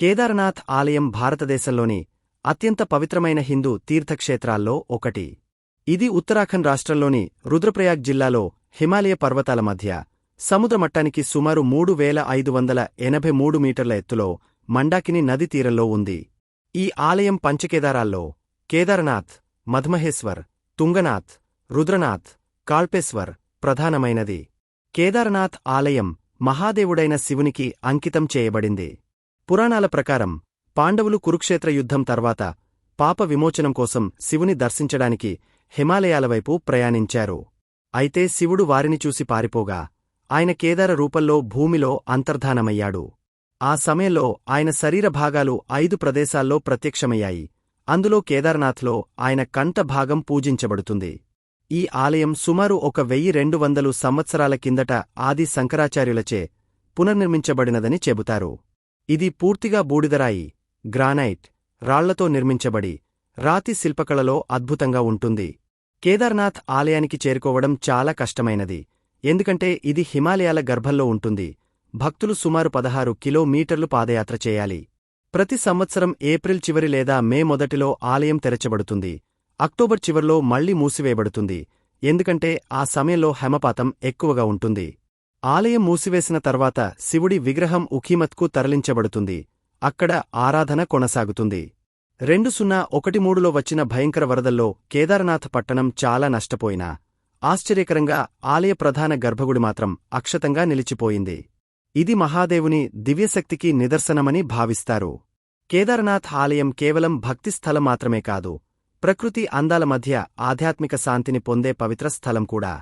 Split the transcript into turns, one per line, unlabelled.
కేదార్నాథ్ ఆలయం భారతదేశంలోని అత్యంత పవిత్రమైన హిందూ తీర్థక్షేత్రాల్లో ఒకటి. ఇది ఉత్తరాఖండ్ రాష్ట్రంలోని రుద్రప్రయాగ్ జిల్లాలో హిమాలయ పర్వతాల మధ్య సముద్ర మట్టానికి సుమారు మూడు వేల ఐదు వందల ఎనభై మూడు మీటర్ల ఎత్తులో మండాకిని నది తీరంలో ఉంది. ఈ ఆలయం పంచకేదారాల్లో కేదార్నాథ్ మధ్మహేశ్వర్ తుంగనాథ్ రుద్రనాథ్ కాల్పేశ్వర్ ప్రధానమైనది. కేదార్నాథ్ ఆలయం మహాదేవుడైన శివునికి అంకితం చేయబడింది. పురాణాల ప్రకారం పాండవులు కురుక్షేత్ర యుద్ధం తర్వాత పాప విమోచనం కోసం శివుని దర్శించడానికి హిమాలయాల వైపు ప్రయాణించారు. అయితే శివుడు వారిని చూసి పారిపోగా ఆయన కేదార రూపంలో భూమిలో అంతర్ధానమయ్యాడు. ఆ సమయంలో ఆయన శరీర భాగాలు ఐదు ప్రదేశాల్లో ప్రత్యక్షమయ్యాయి. అందులో కేదార్నాథ్లో ఆయన కంఠ భాగం పూజించబడుతుంది. ఈ ఆలయం సుమారు ఒక వెయ్యి రెండు వందలు సంవత్సరాల కిందట ఆది శంకరాచార్యులచే పునర్నిర్మించబడినదని చెబుతారు. ఇది పూర్తిగా బూడిదరాయి గ్రానైట్ రాళ్ళతో నిర్మించబడి రాతి శిల్పకళలో అద్భుతంగా ఉంటుంది. కేదార్నాథ్ ఆలయానికి చేరుకోవడం చాలా కష్టమైనది ఎందుకంటే ఇది హిమాలయాల గర్భంలో ఉంటుంది. భక్తులు సుమారు పదహారు కిలోమీటర్లు పాదయాత్ర చేయాలి. ప్రతి సంవత్సరం ఏప్రిల్ చివరి లేదా మే మొదటిలో ఆలయం తెరచబడుతుంది. అక్టోబర్ చివర్లో మళ్ళీ మూసివేయబడుతుంది ఎందుకంటే ఆ సమయంలో హెమపాతం ఎక్కువగా ఉంటుంది. ఆలయం మూసివేసిన తర్వాత శివుడి విగ్రహం ఉఖీమత్కు తరలించబడుతుంది. అక్కడ ఆరాధన కొనసాగుతుంది. రెండు సున్నా ఒకటి మూడులో వచ్చిన భయంకర వరదల్లో కేదారనాథ్ పట్టణం చాలా నష్టపోయినా ఆశ్చర్యకరంగా ఆలయ ప్రధాన గర్భగుడి మాత్రం అక్షతంగా నిలిచిపోయింది. ఇది మహాదేవుని దివ్యశక్తికి నిదర్శనమని భావిస్తారు. కేదారనాథ్ ఆలయం కేవలం భక్తి స్థలం మాత్రమే కాదు ప్రకృతి అందాల మధ్య ఆధ్యాత్మిక శాంతిని పొందే పవిత్ర స్థలం కూడా.